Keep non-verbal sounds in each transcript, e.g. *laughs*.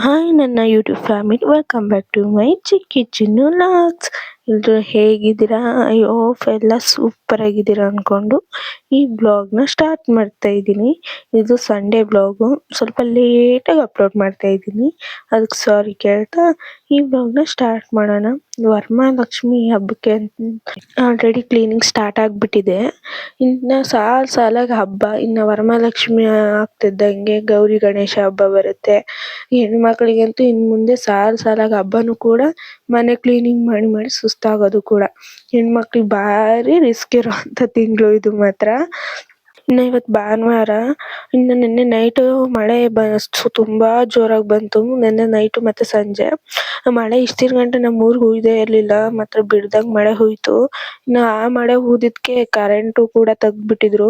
Hi ನನ್ನ YouTube family welcome back to my Chikki Chinnu vlogs ಎಲ್ರು ಹೇಗಿದ್ದೀರಾ? Hope ಎಲ್ಲ ಸೂಪರ್ ಆಗಿದ್ದೀರಾ ಅನ್ಕೊಂಡು ಈ ಬ್ಲಾಗ್ನ ಸ್ಟಾರ್ಟ್ ಮಾಡ್ತಾ ಇದ್ದೀನಿ. ಇದು ಸಂಡೇ ಬ್ಲಾಗು ಸ್ವಲ್ಪ ಲೇಟಾಗಿ ಅಪ್ಲೋಡ್ ಮಾಡ್ತಾ ಇದ್ದೀನಿ. ಅದಕ್ಕೆ ಸಾರಿ ಕೇಳ್ತಾ, ಈ ಬ್ಲಾಗ್ನ ಸ್ಟಾರ್ಟ್ ಮಾಡೋಣ. ವರಮಹಾಲಕ್ಷ್ಮಿ ಹಬ್ಬಕ್ಕೆ ಆಲ್ರೆಡಿ ಕ್ಲೀನಿಂಗ್ ಸ್ಟಾರ್ಟ್ ಆಗಿಬಿಟ್ಟಿದೆ. ಇನ್ನ ಸಾಲ್ ಸಾಲಾಗಿ ಹಬ್ಬ, ಇನ್ನ ವರಮಹಾಲಕ್ಷ್ಮಿ ಆಗ್ತಿದ್ದಂಗೆ ಗೌರಿ ಗಣೇಶ ಹಬ್ಬ ಬರುತ್ತೆ. ಹೆಣ್ಮಕ್ಳಿಗಂತೂ ಇನ್ನು ಮುಂದೆ ಸಾಲ್ ಸಾಲಾಗಿ ಹಬ್ಬನೂ ಕೂಡ ಮನೆ ಕ್ಲೀನಿಂಗ್ ಮಾಡಿ ಮಾಡಿ ಸುಸ್ತಾಗೋದು ಕೂಡ. ಹೆಣ್ಮಕ್ಳಿಗೆ ಭಾರಿ ರಿಸ್ಕ್ ಇರುವಂಥ ತಿಂಗಳು ಇದು ಮಾತ್ರ. ಇನ್ನ ಇವತ್ತು ಭಾನುವಾರ, ಇನ್ನು ನಿನ್ನೆ ನೈಟ್ ಮಳೆ ಬ ತುಂಬಾ ಜೋರಾಗಿ ಬಂತು. ನಿನ್ನೆ ನೈಟ್ ಮತ್ತೆ ಸಂಜೆ. ಮಳೆ ಇಷ್ಟಿರ ಗಂಟೆ ನಮ್ಮ ಊರಿಗೆ ಹುಯ್ದೇ ಇರಲಿಲ್ಲ. ಮಾತ್ರ ಬಿಡ್ದಂಗ್ ಮಳೆ ಹುಯ್ತು. ಇನ್ನ ಆ ಮಳೆ ಹುಯ್ದಿದ್ಕೆ ಕರೆಂಟ್ ಕೂಡ ತೆಗ್ದ್ ಬಿಟ್ಟಿದ್ರು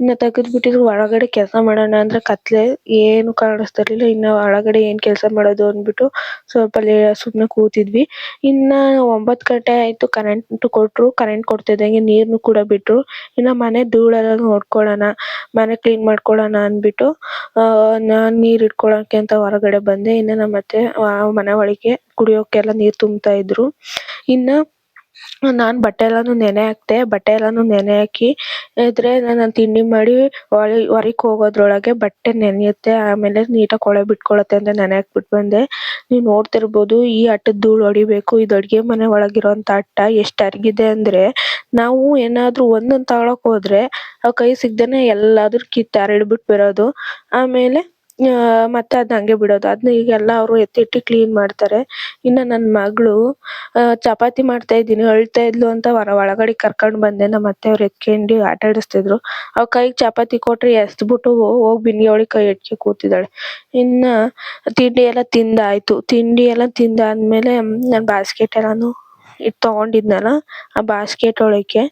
ಇನ್ನ ತೆಗ್ದ್ ಬಿಟ್ಟಿದ್ರು ಒಳಗಡೆ ಕೆಲಸ ಮಾಡೋಣ ಅಂದ್ರೆ ಕತ್ಲೆ ಏನು ಕಾಣಿಸ್ತಾ ಇರ್ಲಿಲ್ಲ ಇನ್ನ ಒಳಗಡೆ ಏನ್ ಕೆಲಸ ಮಾಡೋದು ಅಂದ್ಬಿಟ್ಟು ಸ್ವಲ್ಪ ಸುಮ್ನೆ ಕೂತಿದ್ವಿ. ಇನ್ನ ಒಂಬತ್ತು ಗಂಟೆ ಆಯ್ತು ಕರೆಂಟ್ ಕೊಟ್ರು. ಕರೆಂಟ್ ಕೊಡ್ತಿದ್ದಂಗೆ ನೀರ್ನು ಕೂಡ ಬಿಟ್ರು. ಇನ್ನ ಮನೆ ಧೂಳೆಲ್ಲ ನೋಡ್ಕೊಳ್ಳೋಣ ಮನೆ ಕ್ಲೀನ್ ಮಾಡ್ಕೊಳ್ಳೋಣ ಅಂದ್ಬಿಟ್ಟು ನಾನು ನೀರ್ ಇಟ್ಕೊಳ್ಳೋಕೆ ಅಂತ ಹೊರಗಡೆ ಬಂದೆ. ಇನ್ನ ನಮ್ ಅತ್ತೆ ಮನೆ ಒಳಗೆ ಕುಡಿಯೋಕೆಲ್ಲ ನೀರ್ ತುಂಬ್ತಾ ಇದ್ರು. ಇನ್ನ ನಾನ್ ಬಟ್ಟೆ ಎಲ್ಲಾನು ನೆನೆ ಹಾಕ್ದೆ ಬಟ್ಟೆ ಎಲ್ಲಾನು ನೆನೆ ಹಾಕಿ, ಇದ್ರೆ ನಾನ್ ತಿಂಡಿ ಮಾಡಿ ಹೊರಗ್ ಹೋಗೋದ್ರೊಳಗೆ ಬಟ್ಟೆ ನೆನೆಯುತ್ತೆ, ಆಮೇಲೆ ನೀಟಾಗಿ ಕೊಳೆ ಬಿಟ್ಕೊಳತ್ತೆ ಅಂತ ನೆನೆ ಹಾಕ್ಬಿಟ್ಟು ಬಂದೆ. ನೀವ್ ನೋಡ್ತಿರ್ಬೋದು, ಈ ಅಟ್ಟದ ಧೂಳು ಹೊಡಿಬೇಕು, ಇದು ಅಡ್ಗೆ ಮನೆ ಒಳಗಿರುವಂತ ಅಟ್ಟ ಎಷ್ಟು ಅರಗಿದೆ ಅಂದ್ರೆ, ನಾವು ಏನಾದ್ರು ಒಂದೊಂದ್ ತಗೊಳಕ್ ಹೋದ್ರೆ ಕೈ ಸಿಗ್ದೇನೆ ಎಲ್ಲಾದ್ರು ಕಿತ್ತು ಹರಡ್ಬಿಟ್ಟು ಬರೋದು. ಆಮೇಲೆ ಮತ್ತೆ ಅದ್ನ ಹಂಗೆ ಬಿಡೋದು. ಅದ್ನ ಈಗ ಎಲ್ಲ ಅವ್ರು ಎತ್ತಿ ಕ್ಲೀನ್ ಮಾಡ್ತಾರೆ. ಇನ್ನ ನನ್ ಮಗಳು ಚಪಾತಿ ಮಾಡ್ತಾ ಇದ್ದೀನಿ, ಅಳ್ತಾ ಇದ್ಲು ಅಂತ ಒಳಗಡೆ ಕರ್ಕೊಂಡ್ ಬಂದೆ. ನಮ್ ಅತ್ತೆಯವ್ರು ಎತ್ಕೊಂಡಿ ಆಟ ಆಡಿಸ್ತಿದ್ರು. ಅವ್ರ್ ಕೈಗ್ ಚಪಾತಿ ಕೊಟ್ರೆ ಎಸ್ದ್ ಬಿಟ್ಟು ಹೋಗ್ ಬಿಂದಿಗೆ ಒಳಗೆ ಕೈ ಇಟ್ಕೊಂಡು ಕೂತಿದ್ದಾಳೆ. ಇನ್ನ ತಿಂಡಿ ಎಲ್ಲ ತಿಂದಾಯ್ತು. ತಿಂಡಿ ಎಲ್ಲ ತಿಂದಾದ್ಮೇಲೆ ನಾನ್ ಬಾಸ್ಕೆಟ್ ಎಲ್ಲಾನು ತಗೊಂಡಿದ್ನಲ್ಲ, ಆ ಬಾಸ್ಕೆಟ್ ಒಳಕ್ಕೆ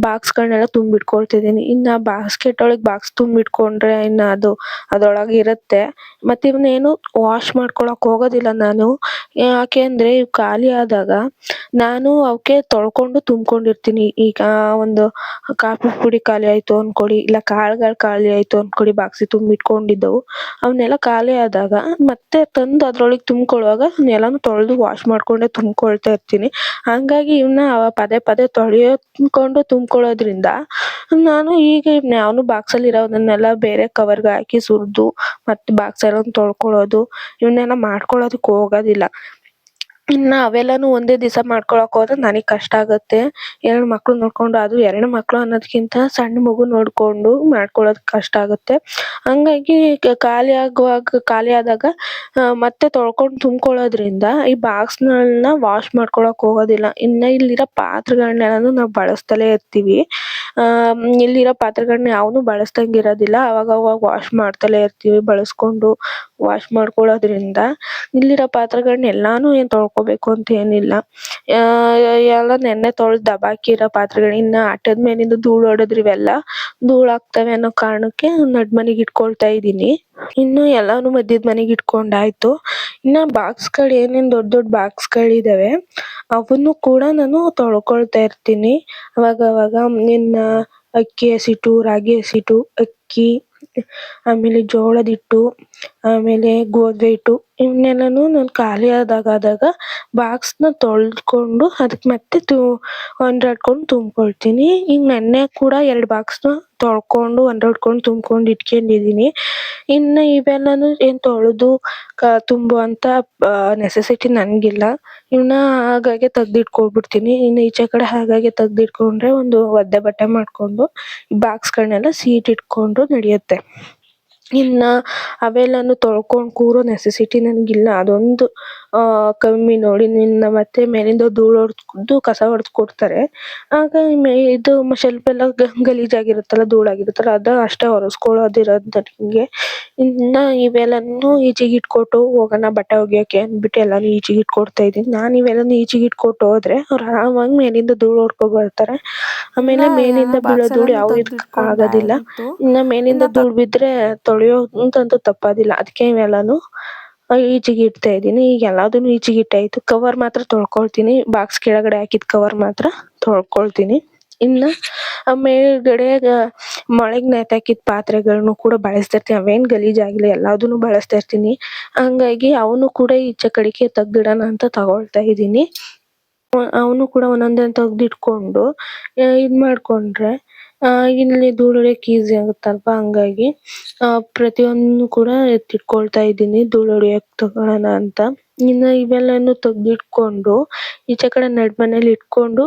ಬಾಕ್ಸ್ ಗಳ್ನೆಲ್ಲ ತುಂಬಿ ಇಟ್ಕೊಳ್ತಿದೀನಿ ಇನ್ನ ಬಾಸ್ಕೆಟ್ ಒಳಗೆ ಬಾಕ್ಸ್ ತುಂಬಿ ಇಟ್ಕೊಂಡ್ರೆ ಇನ್ನ ಅದು ಅದ್ರೊಳಗೆ ಇರುತ್ತೆ. ಮತ್ತೆ ಇವನ್ನೇನು ವಾಶ್ ಮಾಡ್ಕೊಳಕ್ ಹೋಗೋದಿಲ್ಲ ನಾನು. ಯಾಕೆ ಅಂದ್ರೆ ಇವ್ ಖಾಲಿ ಆದಾಗ ನಾನು ಅವಕ್ಕೆ ತೊಳ್ಕೊಂಡು ತುಂಬ್ಕೊಂಡಿರ್ತೀನಿ. ಈಗ ಒಂದು ಕಾಫಿ ಪುಡಿ ಖಾಲಿ ಆಯ್ತು ಅನ್ಕೊಳ್ಳಿ ಇಲ್ಲ ಕಾಳುಗಳು ಖಾಲಿ ಆಯಿತು ಅನ್ಕೊಳ್ಳಿ ಬಾಕ್ಸಿಗೆ ತುಂಬಿ ಇಟ್ಕೊಂಡಿದ್ದವು ಅವನ್ನೆಲ್ಲ ಖಾಲಿ ಆದಾಗ ಮತ್ತೆ ತಂದು ಅದ್ರೊಳಗೆ ತುಂಬ್ಕೊಳ್ಳುವಾಗ ಎಲ್ಲಾನು ತೊಳೆದು ವಾಶ್ ಮಾಡ್ಕೊಂಡೆ ತುಂಬ್ಕೊಳ್ತಾ ಇರ್ತೀನಿ. ಹಂಗಾಗಿ ಇವನ್ನ ಪದೇ ಪದೇ ತೊಳೆಯೋಕೊಂಡು ತುಂಬ್ಕೊಳ್ಳೋದ್ರಿಂದ ನಾನು ಈಗ ಇವ್ನ ಬಾಕ್ಸ್ ಅಲ್ಲಿ ಇರೋದನ್ನೆಲ್ಲ ಬೇರೆ ಕವರ್ಗೆ ಹಾಕಿ ಸುರಿದು ಮತ್ತೆ ಬಾಕ್ಸ್ ತೊಳ್ಕೊಳ್ಳೋದು ಇವನ್ನೆಲ್ಲ ಮಾಡ್ಕೊಳ್ಳೋದಕ್ಕೆ ಹೋಗೋದಿಲ್ಲ. ಇನ್ನ ಅವೆಲ್ಲಾನು ಒಂದೇ ದಿವಸ ಮಾಡ್ಕೊಳಕ್ ಹೋದ್ರೆ ನನಗ್ ಕಷ್ಟ ಆಗುತ್ತೆ. ಎರಡು ಮಕ್ಕಳು ನೋಡ್ಕೊಂಡು ಅದು ಎರಡು ಮಕ್ಕಳು ಅನ್ನೋದಕ್ಕಿಂತ ಸಣ್ಣ ಮಗು ನೋಡ್ಕೊಂಡು ಮಾಡ್ಕೊಳ್ಳೋದು ಕಷ್ಟ ಆಗುತ್ತೆ. ಹಂಗಾಗಿ ಖಾಲಿ ಆಗುವಾಗ, ಖಾಲಿ ಆದಾಗ ಮತ್ತೆ ತೊಳ್ಕೊಂಡು ತುಂಬ್ಕೊಳ್ಳೋದ್ರಿಂದ ಈ ಬಾಕ್ಸ್ ಗಳನ್ನ ವಾಶ್ ಮಾಡ್ಕೊಳಕ್ ಹೋಗೋದಿಲ್ಲ. ಇನ್ನ ಇಲ್ಲಿರೋ ಪಾತ್ರೆಗಳನ್ನೆಲ್ಲಾನು ನಾವು ಬಳಸ್ತಲೇ ಇರ್ತೀವಿ. ಆಹ್ಹ್ ಇಲ್ಲಿರೋ ಪಾತ್ರೆಗಳನ್ನ ಯಾವನು ಬಳಸ್ದಂಗೆ ಇರೋದಿಲ್ಲ. ಅವಾಗ ಅವಾಗ ವಾಶ್ ಮಾಡ್ತಾನೆ ಇರ್ತೀವಿ ಬಳಸ್ಕೊಂಡು ವಾಶ್ ಮಾಡ್ಕೊಳ್ಳೋದ್ರಿಂದ ಇಲ್ಲಿರೋ ಪಾತ್ರೆಗಳನ್ನೆಲ್ಲಾನು ಏನ್ ತೊಳ್ಕೊಬೇಕು ಅಂತ ಏನಿಲ್ಲ. ಎಲ್ಲ ನೆನ್ನೆ ತೊಳ್ದು ದಬಾಕಿರೋ ಪಾತ್ರೆಗಳು, ಇನ್ನ ಆಟದ ಮೇಲಿಂದ ಧೂಳು ಹೊಡೆದ್ರೆ ಇವೆಲ್ಲ ಧೂಳು ಆಗ್ತವೆ ಅನ್ನೋ ಕಾರಣಕ್ಕೆ ನಡ್ ಮನೆಗೆ ಇಟ್ಕೊಳ್ತಾ ಇದೀನಿ ಇನ್ನು ಎಲ್ಲಾನು ಮಧ್ಯದ ಮನೆಗೆ ಇಟ್ಕೊಂಡಾಯ್ತು. ಇನ್ನ ಬಾಕ್ಸ್ಗಳು ದೊಡ್ಡ ದೊಡ್ಡ ಬಾಕ್ಸ್ಗಳಿದ್ದಾವೆ ಬಾಕ್ಸ್ಗಳು ಅವನ್ನು ಕೂಡ ನಾನು ತೊಳ್ಕೊಳ್ತಾ ಇರ್ತೀನಿ. ಅವಾಗ ಅವಾಗ ಇನ್ನ ಅಕ್ಕಿ ಹಸಿಟ್ಟು ರಾಗಿ ಹಸಿಟ್ಟು ಅಕ್ಕಿ, ಆಮೇಲೆ ಜೋಳದ ಹಿಟ್ಟು ಆಮೇಲೆ ಗೋಧಿ ಹಿಟ್ಟು, ಇವನ್ನೆಲ್ಲಾನು ನಾನು ಖಾಲಿ ಆದಾಗ ಆದಾಗ ಬಾಕ್ಸ್ನ ತೊಳ್ಕೊಂಡು ಅದಕ್ಕೆ ಮತ್ತೆ ತು ಹೊಂದಾಡ್ಕೊಂಡು ತುಂಬ್ಕೊಳ್ತೀನಿ. ಈಗ ನೆನ್ನೆ ಕೂಡ ಎರಡು ಬಾಕ್ಸ್ನ ತೊಳ್ಕೊಂಡು ಹೊಂದಾಡ್ಕೊಂಡು ತುಂಬ್ಕೊಂಡು ಇಟ್ಕೊಂಡಿದೀನಿ ಇನ್ನ ಇವೆಲ್ಲಾನು ಏನ್ ತೊಳೆದು ತುಂಬುವಂತ ನೆಸೆಸಿಟಿ ನನ್ಗಿಲ್ಲ. ಇವನ್ನ ಹಾಗಾಗೆ ತೆಗ್ದಿಟ್ಕೊಂಡ್ಬಿಡ್ತೀನಿ ಇನ್ನ ಈಚೆ ಕಡೆ ಹಾಗಾಗೆ ತೆಗ್ದಿಟ್ಕೊಂಡ್ರೆ ಒಂದು ಒದ್ದೆ ಬಟ್ಟೆ ಮಾಡ್ಕೊಂಡು ಬಾಕ್ಸ್ಗಳನ್ನೆಲ್ಲ ಸೀಟ್ ಇಟ್ಕೊಂಡು ನಡೆಯುತ್ತೆ. ಇನ್ನ ಅವೆಲ್ಲಾನು ತೊಳ್ಕೊಂಡು ಕೂರೋ ನೆಸೆಸಿಟಿ ನನಗಿಲ್ಲ. ಅದೊಂದು ಕಮ್ಮಿ ನೋಡಿ ನಿನ್ನ ಮತ್ತೆ ಮೇಲಿಂದ ಧೂಳ್ ಹೊಡ್ದು ಕಸ ಹೊಡ್ದು ಕೊಡ್ತಾರೆ ಆಗ ಇದು ಶೆಲ್ಫ್ ಎಲ್ಲ ಗಲೀಜ್ ಆಗಿರುತ್ತಲ್ಲ ಧೂಳ್ ಆಗಿರುತ್ತಲ್ಲ ಅದ ಅಷ್ಟೇ ಒರೆಸ್ಕೊಳ್ಳೋದು ನನಗೆ. ನಂಗೆ ಇನ್ನ ಇವೆಲ್ಲಾನು ಈಚೆಗೆ ಇಟ್ಕೊಟ್ಟು ಹೋಗೋಣ ಬಟ್ಟೆ ಒಗೆಯೋಕೆ ಅಂದ್ಬಿಟ್ಟು ಎಲ್ಲಾನು ಈಚೆಗೆ ಇಟ್ಕೊಡ್ತಾ ಇದ್ದೀನಿ. ನಾನ್ ಇವೆಲ್ಲಾನು ಈಚೆಗೆ ಇಟ್ಕೊಟ್ಟು ಹೋದ್ರೆ ಅವ್ರು ಆರಾಮಾಗಿ ಮೇಲಿಂದ ಧೂಳ್ ಹೊಡ್ಕೊಂಡು ಬರ್ತಾರೆ. ಆಮೇಲೆ ಮೇಲಿಂದ ಬೀಳೋ ಧೂಳ್ ಯಾವ್ದಕ್ಕೂ ಆಗೋದಿಲ್ಲ. ಇನ್ನ ಮೇಲಿಂದ ಧೂಳ್ ಬಿದ್ರೆ ತೊಳೆಯೋದಂತೂ ತಪ್ಪೋದಿಲ್ಲ. ಅದಕ್ಕೆ ಇವೆಲ್ಲಾನು ಈಚೆಗೆ ಇಡ್ತಾ ಇದೀನಿ ಈಗ ಎಲ್ಲದನ್ನು ಈಚೆಗೆ ಕವರ್ ಮಾತ್ರ ತೊಳ್ಕೊಳ್ತೀನಿ. ಬಾಕ್ಸ್ ಕೆಳಗಡೆ ಹಾಕಿದ ಕವರ್ ಮಾತ್ರ ತೊಳ್ಕೊಳ್ತೀನಿ. ಇನ್ನ ಮೇಲ್ಗಡೆ ಮೊಳಗ್ ನೆತಾಕಿದ ಪಾತ್ರೆಗಳನ್ನು ಕೂಡ ಬಳಸ್ತಾ ಇರ್ತೀನಿ ಅವೇನ್ ಗಲೀಜ್ ಆಗಿಲ್ಲ. ಎಲ್ಲದನ್ನು ಬಳಸ್ತಾ ಇರ್ತೀನಿ ಹಂಗಾಗಿ ಅವನು ಕೂಡ ಈಚೆ ಕಡೆಗೆ ತೆಗ್ದಿಡೋಣ ಅಂತ ತಗೊಳ್ತಾ ಇದ್ದೀನಿ. ಅವನು ಕೂಡ ಒಂದೊಂದೇ ತೆಗ್ದಿಟ್ಕೊಂಡು ಇದ್ ಮಾಡ್ಕೊಂಡ್ರೆ ಆ, ಇಲ್ಲಿ ಧೂಳ್ ಈಜಿ ಆಗುತ್ತಲ್ವಾ? ಹಂಗಾಗಿ ಆಹ್ಹ್ ಪ್ರತಿಯೊಂದನ್ನು ಕೂಡ ಎತ್ತಿಟ್ಕೊಳ್ತಾ ಇದೀನಿ ಧೂಳ್ ಹೊಡಿಯೋಕೆ ತಗೊಳೋಣ ಅಂತ. ಇನ್ನ ಇವೆಲ್ಲಾನು ತೆಗ್ದಿಟ್ಕೊಂಡು, ಈಚೆ ಕಡೆ ನಡುಮನೇಲಿ ಇಟ್ಕೊಂಡು,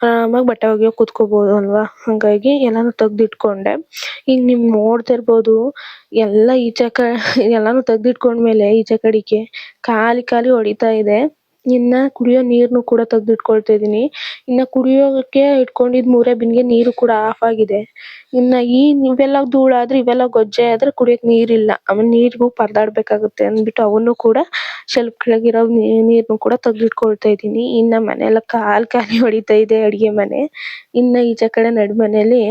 ಆರಾಮಾಗಿ ಬಟ್ಟೆ ಒಗೆಯೋಕೆ ಕೂತ್ಕೋಬಹುದು ಅಲ್ವಾ? ಹಂಗಾಗಿ ಎಲ್ಲಾನು ತೆಗ್ದಿಟ್ಕೊಂಡೆ. ಈಗ ನೀವು ನೋಡ್ತಾ ಇರ್ಬೋದು, ಎಲ್ಲ ಈಚೆ ಎಲ್ಲಾನು ತೆಗ್ದಿಟ್ಕೊಂಡ್ಮೇಲೆ ಈಚೆ ಕಡೆಗೆ ಖಾಲಿ ಖಾಲಿ ಹೊಡಿತಾ ಇದೆ. ಇನ್ನ ಕುಡಿಯೋ ನೀರ್ನು ಕೂಡ ತೆಗ್ದಿಟ್ಕೊಳ್ತಾ ಇದೀನಿ. ಇನ್ನ ಕುಡಿಯೋಕೆ ಇಟ್ಕೊಂಡಿದ್ ಮೂರೇ ಬಿಂದಿಗೆ ನೀರು ಕೂಡ ಆಫ್ ಆಗಿದೆ. ಇನ್ನ ಈ ಇವೆಲ್ಲ ಧೂಳಾದ್ರೆ ಇವೆಲ್ಲ ಗೊಜ್ಜೆ ಆದ್ರೆ ಕುಡಿಯೋಕೆ ನೀರಿಲ್ಲ. ಆಮೇಲೆ ನೀರಿಗೂ ಪರದಾಡ್ಬೇಕಾಗುತ್ತೆ ಅಂದ್ಬಿಟ್ಟು ಅವನ್ನು ಕೂಡ ಶೆಲ್ಫ್ ಕೆಳಗಿರೋ ನೀರ್ನು ಕೂಡ ತೆಗ್ದಿಟ್ಕೊಳ್ತಾ ಇದೀನಿ. ಇನ್ನ ಮನೆ ಎಲ್ಲ ಕಾಲ್ ಖಾಲಿ *laughs* ಹೊಡಿತಾ ಇದೆ ಅಡಿಗೆ ಮನೆ. ಇನ್ನ ಈಚೆ ಕಡೆ ಮನೆಯಲ್ಲಿ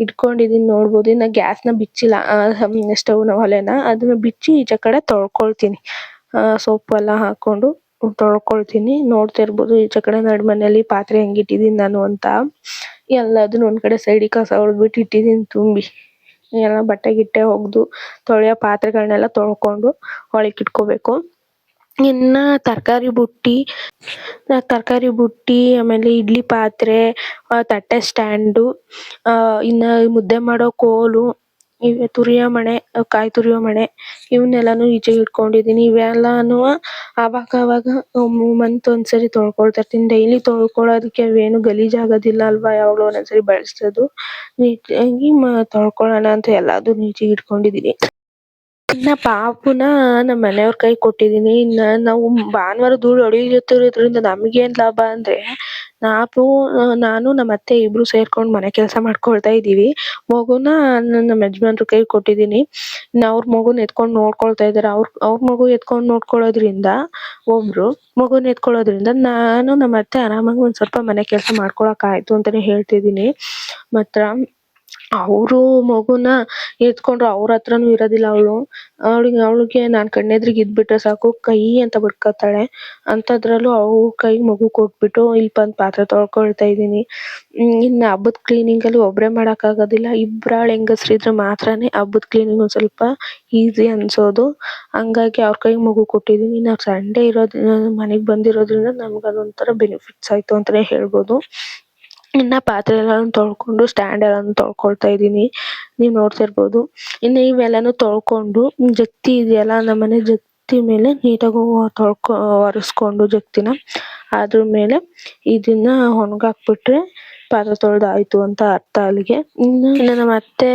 ಇಟ್ಕೊಂಡಿದೀನಿ ನೋಡ್ಬೋದು. ಇನ್ನ ಗ್ಯಾಸ್ನ ಬಿಚ್ಚಿಲ್ಲ ಸ್ಟೌವ್ನ ಒಲೆನ. ಅದನ್ನ ಬಿಚ್ಚಿ ಈಚೆ ಕಡೆ ತೊಳ್ಕೊಳ್ತೀನಿ. ಸೋಪ್ ಎಲ್ಲ ಹಾಕೊಂಡು ತೊಳ್ಕೊಳ್ತೀನಿ, ನೋಡ್ತಾ ಇರ್ಬೋದು. ಈಚೆ ಕಡೆ ನಡುಮನೇಲಿ ಪಾತ್ರೆ ಹೆಂಗ್ ಇಟ್ಟಿದೀನಿ ನಾನು ಅಂತ. ಎಲ್ಲದನ್ನು ಒಂದ್ ಕಡೆ ಸೈಡ್ಗೆ ಕಸ ಹೊಡೆದ್ಬಿಟ್ಟು ಇಟ್ಟಿದೀನಿ ತುಂಬಿ. ಎಲ್ಲ ಬಟ್ಟೆ ಗಿಟ್ಟೆ ಒಗ್ದು, ತೊಳೆಯೋ ಪಾತ್ರೆಗಳನ್ನೆಲ್ಲ ತೊಳ್ಕೊಂಡು ಒಳಕ್ಕೆ ಇಟ್ಕೋಬೇಕು. ಇನ್ನ ತರಕಾರಿ ಬುಟ್ಟಿ ತರಕಾರಿ ಬುಟ್ಟಿ, ಆಮೇಲೆ ಇಡ್ಲಿ ಪಾತ್ರೆ ತಟ್ಟೆ ಸ್ಟ್ಯಾಂಡು ಇನ್ನ ಮುದ್ದೆ ಮಾಡೋ ಕೋಲು. ಇವೆ ತುರಿಯೋ ಮಣೆ ಕಾಯಿ ತುರಿಯೋ ಮಣೆ. ಇವನ್ನೆಲ್ಲಾನು ಈಚೆಗೆ ಇಟ್ಕೊಂಡಿದೀನಿ ಇವೆಲ್ಲಾನು ಅವಾಗ ಅವಾಗ ಮಂತ್ ಒಂದ್ಸರಿ ತೊಳ್ಕೊಳ್ತಾ ಇರ್ತೀನಿ ಡೈಲಿ ತೊಳ್ಕೊಳ್ಳೋದಕ್ಕೆ ಅವೇನು ಗಲೀಜ್ ಆಗೋದಿಲ್ಲ ಅಲ್ವಾ? ಯಾವಾಗ್ಲೋ ಒಂದೊಂದ್ ಸರಿ ಬಳಸೋದು. ನೀಟಾಗಿ ತೊಳ್ಕೊಳ್ಳೋಣ ಅಂತ ಎಲ್ಲಾದು ಈಚೆಗೆ ಇಟ್ಕೊಂಡಿದೀನಿ ಇನ್ನ ಪಾಪುನ ನಮ್ ಮನೆಯವ್ರ ಕೈಗ್ ಕೊಟ್ಟಿದೀನಿ ಇನ್ನ ನಾವು ಭಾನುವಾರ ಧೂಳ್ ಹೊಡಿತಿರೋದ್ರಿಂದ ನಮಗೇನ್ ಲಾಭ ಅಂದ್ರೆ ನಾವು ನಾನು ನಮ್ಮ ಅತ್ತೆ ಇಬ್ರು ಸೇರ್ಕೊಂಡು ಮನೆ ಕೆಲಸ ಮಾಡ್ಕೊಳ್ತಾ ಇದೀವಿ ಮಗುನ ನಮ್ಮ ಯಜಮಾನ್ರು ಕೈ ಕೊಟ್ಟಿದ್ದೀನಿ. ಅವ್ರ ಮಗುನ ಎತ್ಕೊಂಡು ನೋಡ್ಕೊಳ್ತಾ ಇದಾರೆ. ಅವ್ರ ಅವ್ರ ಮಗು ಎತ್ಕೊಂಡು ನೋಡ್ಕೊಳ್ಳೋದ್ರಿಂದ ಒಬ್ರು ಮಗುನ ಎತ್ಕೊಳ್ಳೋದ್ರಿಂದ ನಾನು ನಮ್ಮ ಅತ್ತೆ ಆರಾಮಾಗಿ ಒಂದ್ ಸ್ವಲ್ಪ ಮನೆ ಕೆಲಸ ಆಯ್ತು ಅಂತಾನೆ ಹೇಳ್ತಿದೀನಿ ಮಾತ್ರ ಅವ್ರು ಮಗುನ ಎತ್ಕೊಂಡ್ರೆ ಅವ್ರ ಹತ್ರನು ಇರೋದಿಲ್ಲ ಅವ್ಳು. ಅವ್ಳಿಗೆ ಅವ್ಳಿಗೆ ನಾನ್ ಕಣ್ಣೆದ್ರಿಗೆ ಇದ್ಬಿಟ್ರೆ ಸಾಕು, ಕೈ ಅಂತ ಬಿಡ್ಕೊತಾಳೆ. ಅಂತದ್ರಲ್ಲೂ ಅವು ಕೈ ಮಗು ಕೊಟ್ಬಿಟ್ಟು ಇಲ್ಲಿ ಬಂದ್ ಪಾತ್ರೆ ತೊಳ್ಕೊಳ್ತಾ ಇದೀನಿ ಇನ್ನ ಹಬ್ಬದ ಕ್ಲೀನಿಂಗ್ ಅಲ್ಲಿ ಒಬ್ರೆ ಮಾಡಕ್ ಆಗೋದಿಲ್ಲ ಇಬ್ರಾಳ್ ಹೆಂಗಸ್ರು ಇದ್ರೆ ಮಾತ್ರನೇ ಹಬ್ಬದ ಕ್ಲೀನಿಂಗ್ ಒಂದ್ ಸ್ವಲ್ಪ ಈಸಿ ಅನ್ಸೋದು. ಹಂಗಾಗಿ ಅವ್ರ ಕೈ ಮಗು ಕೊಟ್ಟಿದೀನಿ ನಾವ್ ಸಂಡೇ ಇರೋದ್ರಿಂದ ಮನೆಗ್ ಬಂದಿರೋದ್ರಿಂದ ನಮ್ಗ್ ಅದೊಂಥರ ಬೆನಿಫಿಟ್ಸ್ ಆಯ್ತು ಅಂತಾನೆ ಹೇಳ್ಬೋದು. ಇನ್ನ ಪಾತ್ರೆ ಎಲ್ಲಾನು ತೊಳ್ಕೊಂಡು ಸ್ಟ್ಯಾಂಡ್ ಎಲ್ಲಾನು ತೊಳ್ಕೊಳ್ತಾ ಇದೀನಿ ನೀವ್ ನೋಡ್ತಾ ಇರ್ಬೋದು ಇನ್ನ ಇವೆಲ್ಲಾನು ತೊಳ್ಕೊಂಡು ಜಗ್ತಿ ಇದೆಯಲ್ಲ ನಮ್ಮನೆ ಜಗ್ತಿ ಮೇಲೆ ನೀಟಾಗಿ ತೊಳ್ಕೊ ಒರೆಸ್ಕೊಂಡು ಜಗ್ತಿನ. ಅದ್ರ ಮೇಲೆ ಇದನ್ನ ಒಣಗಾಕ್ ಬಿಟ್ರೆ ಪಾತ್ರೆ ತೊಳ್ದ್ ಆಯ್ತು ಅಂತ ಅರ್ಥ ಅಲ್ಲಿಗೆ. ಇನ್ನ ನಮ್ ಅತ್ತೆ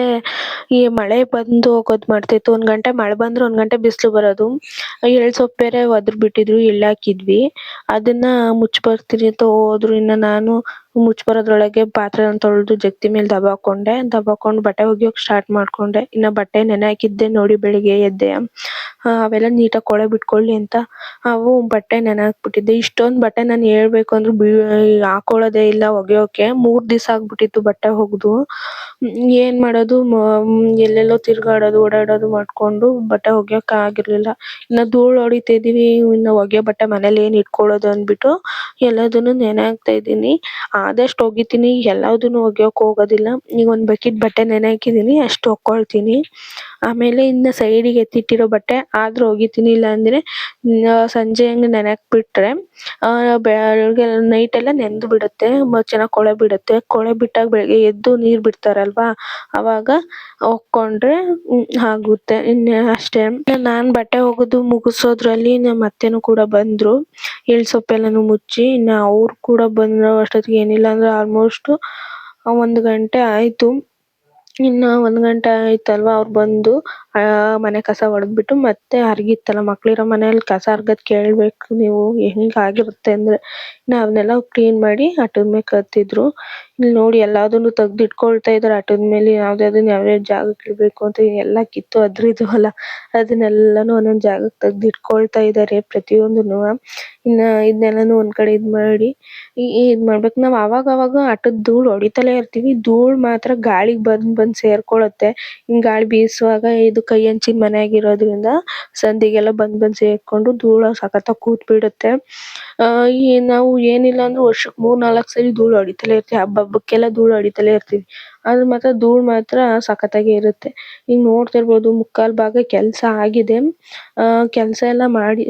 ಈ ಮಳೆ ಬಂದು ಹೋಗೋದ್ ಮಾಡ್ತಿತ್ತು. ಒಂದ್ ಗಂಟೆ ಮಳೆ ಬಂದ್ರೆ ಒಂದ್ ಗಂಟೆ ಬಿಸ್ಲು ಬರೋದು. ಎಳ್ ಸೊಪ್ಪೇರೆ ಬೇರೆ ಒದ್ದ್ ಬಿಟ್ಟಿದ್ರು ಹಾಕಿದ್ವಿ. ಅದನ್ನ ಮುಚ್ಚ್ ಬರ್ತೀನಿ ಅಂತ ಹೋದ್ರು. ಇನ್ನ ನಾನು ಮುಚ್ಚ್ ಬರೋದ್ರೊಳಗೆ ಪಾತ್ರೆ ತೊಳೆದು ಜಗ್ತಿ ಮೇಲೆ ದಬಾಕೊಂಡೆ ಹಾಕೊಂಡು. ಬಟ್ಟೆ ಒಗೆಯೋಕೆ ಸ್ಟಾರ್ಟ್ ಮಾಡ್ಕೊಂಡೆ. ಇನ್ನ ಬಟ್ಟೆ ನೆನೆ ಹಾಕಿದ್ದೆ, ನೋಡಿ ಬೆಳಿಗ್ಗೆ ಎದ್ದೆ. ಅವೆಲ್ಲ ನೀಟಾಗಿ ಕೊಳೆ ಬಿಟ್ಕೊಳ್ಳಿ ಅಂತ ಅವು ಬಟ್ಟೆ ನೆನೆ ಹಾಕ್ಬಿಟ್ಟಿದ್ದೆ. ಇಷ್ಟೊಂದು ಬಟ್ಟೆ ನಾನು ಹೇಳ್ಬೇಕು ಅಂದ್ರೆ ಹಾಕೊಳ್ಳೋದೇ ಇಲ್ಲ ಒಗೆಯೋಕೆ. ಮೂರು ದಿವಸ ಆಗ್ಬಿಟ್ಟಿತ್ತು ಬಟ್ಟೆ ಒಗೆದು. ಏನು ಮಾಡೋದು? ಎಲ್ಲೆಲ್ಲೋ ತಿರ್ಗಾಡೋದು, ಓಡಾಡೋದು ಮಾಡ್ಕೊಂಡು ಬಟ್ಟೆ ಒಗೆಯೋಕೆ ಆಗಿರಲಿಲ್ಲ. ಇನ್ನ ಧೂಳು ಹೊಡಿತಾ ಇದ್ದೀವಿ ಇನ್ನ ಒಗೆಯೋ ಬಟ್ಟೆ ಮನೇಲಿ ಏನು ಇಟ್ಕೊಳ್ಳೋದು ಅಂದ್ಬಿಟ್ಟು ಎಲ್ಲದನ್ನು ನೆನೆ ಹಾಕ್ತಾ ಇದೀನಿ ಆದಷ್ಟು ಒಗಿತೀನಿ ಎಲ್ಲದನ್ನು ಒಗೆಯೋಕ್ ಹೋಗೋದಿಲ್ಲ. ಈಗ ಒಂದು ಬಕೆಟ್ ಬಟ್ಟೆ ನೆನೆ ಹಾಕಿದೀನಿ, ಅಷ್ಟು ಒಕ್ಕೊಳ್ತೀನಿ ಆಮೇಲೆ ಇನ್ನ ಸೈಡಿಗೆ ಎತ್ತಿಟ್ಟಿರೋ ಬಟ್ಟೆ, ಆದ್ರೆ ಒಗಿತೀನಿ ಇಲ್ಲ ಅಂದ್ರೆ ಸಂಜೆ ಹಂಗೆ ನೆನೆಯೋಕೆ ಬಿಟ್ಟರೆ ಬೆಳಗ್ಗೆ ನೈಟ್ ಎಲ್ಲ ನೆಂದ್ ಬಿಡುತ್ತೆ ಚೆನ್ನಾಗಿ ಕೊಳೆ ಬಿಡುತ್ತೆ. ಕೊಳೆ ಬಿಟ್ಟಾಗ ಬೆಳಗ್ಗೆ ಎದ್ದು ನೀರ್ ಬಿಡ್ತಾರಲ್ವಾ, ಅವಾಗ ಒಕ್ಕೊಂಡ್ರೆ ಆಗುತ್ತೆ. ಇನ್ನ ಅಷ್ಟೇ. ನಾನ್ ಬಟ್ಟೆ ಒಗೆದು ಮುಗಿಸೋದ್ರಲ್ಲಿ ನಮ್ಮ ಅತ್ತೆನೂ ಕೂಡ ಬಂದ್ರು. ಎಳ್ ಸೊಪ್ಪೆಲ್ಲನು ಮುಚ್ಚಿ, ಇನ್ನ ಅವ್ರು ಕೂಡ ಬಂದ್ರು ಅಷ್ಟೊತ್ತಿಗೆ ಏನಿಲ್ಲ ಅಂದ್ರೆ ಆಲ್ಮೋಸ್ಟ್ ಒಂದು ಗಂಟೆ ಆಯ್ತು. ಇನ್ನ ಒಂದು ಗಂಟೆ ಆಯ್ತಲ್ವಾ ಅವ್ರು ಬಂದು ಮನೆ ಕಸ ಹೊಡೆದ್ಬಿಟ್ಟು ಮತ್ತೆ ಹರಗಿತ್ತಲ್ಲ ಮಕ್ಳಿರೋ ಮನೆಯಲ್ಲಿ ಕಸ ಅರ್ಗದ್ ಕೇಳಬೇಕು ನೀವು, ಹೆಂಗ್ ಆಗಿರುತ್ತೆ ಅಂದ್ರೆ. ಇನ್ನ ಅದನ್ನೆಲ್ಲ ಕ್ಲೀನ್ ಮಾಡಿ ಆಟದ ಮೇಲೆ ಕತ್ತಿದ್ರು ಇಲ್ಲಿ ನೋಡಿ ಎಲ್ಲದನ್ನು ತೆಗೆದು ಇಟ್ಕೊಳ್ತಾ ಇದ್ದಾರೆ ಆಟದ ಮೇಲೆ ಯಾವ್ದಾದ್ರು ಯಾವ ಯಾವ್ ಯಾವ್ ಜಾಗಕ್ಕೆ ಇಡಬೇಕು ಅಂತ ಎಲ್ಲ ಕಿತ್ತು ಅದ್ರಿದ್ವಲ್ಲ ಅದನ್ನೆಲ್ಲಾನು ಒಂದೊಂದ್ ಜಾಗಕ್ಕೆ ತೆಗೆದು ಇಟ್ಕೊಳ್ತಾ ಇದ್ದಾರೆ ಪ್ರತಿಯೊಂದನ್ನು. ಇನ್ನ ಇದನ್ನೆಲ್ಲಾನು ಒಂದ್ ಕಡೆ ಇದ್ ಮಾಡಿ ಇದ್ ಮಾಡ್ಬೇಕು. ನಾವ್ ಅವಾಗ ಅವಾಗ ಆಟದ್ ಧೂಳ್ ಹೊಡಿತಲೇ ಇರ್ತೀವಿ. ಧೂಳ್ ಮಾತ್ರ ಗಾಳಿಗ್ ಬಂದ್ ಬಂದ್ ಸೇರ್ಕೊಳ್ಳುತ್ತೆ ಹಿಂಗ್ ಗಾಳಿ ಬೀಸುವಾಗ ಇದು ಕೈ ಹಂಚಿನ್ ಮನೆ ಇರೋದ್ರಿಂದ ಸಂದಿಗೆಲ್ಲ ಬಂದ್ ಬಂದ್ ಸೇರ್ಕೊಂಡು ಧೂಳ ಸಖತ್ತಾಗಿ ಕೂತ್ ಬಿಡುತ್ತೆ ಆಹ್ಹ್ ಈ ನಾವು ಏನಿಲ್ಲ ಅಂದ್ರು ವರ್ಷಕ್ ಮೂರ್ ನಾಲ್ಕ್ ಸರಿ ಧೂಳ್ ಹೊಡಿತಲೇ ಇರ್ತೀವಿ. ಹಬ್ಬ ಹಬ್ಬಕ್ಕೆಲ್ಲ ಧೂಳ್ ಹೊಡಿತಲೇ ಇರ್ತೀವಿ. ಆದ್ರೆ ಮಾತ್ರ ಧೂಳ್ ಮಾತ್ರ ಸಕ್ಕತ್ತಾಗಿ ಇರುತ್ತೆ. ಈಗ ನೋಡ್ತಿರ್ಬೋದು ಮುಕ್ಕಾಲ್ ಭಾಗ ಕೆಲ್ಸ ಆಗಿದೆ. ಆ, ಕೆಲ್ಸ ಎಲ್ಲ ಮಾಡಿ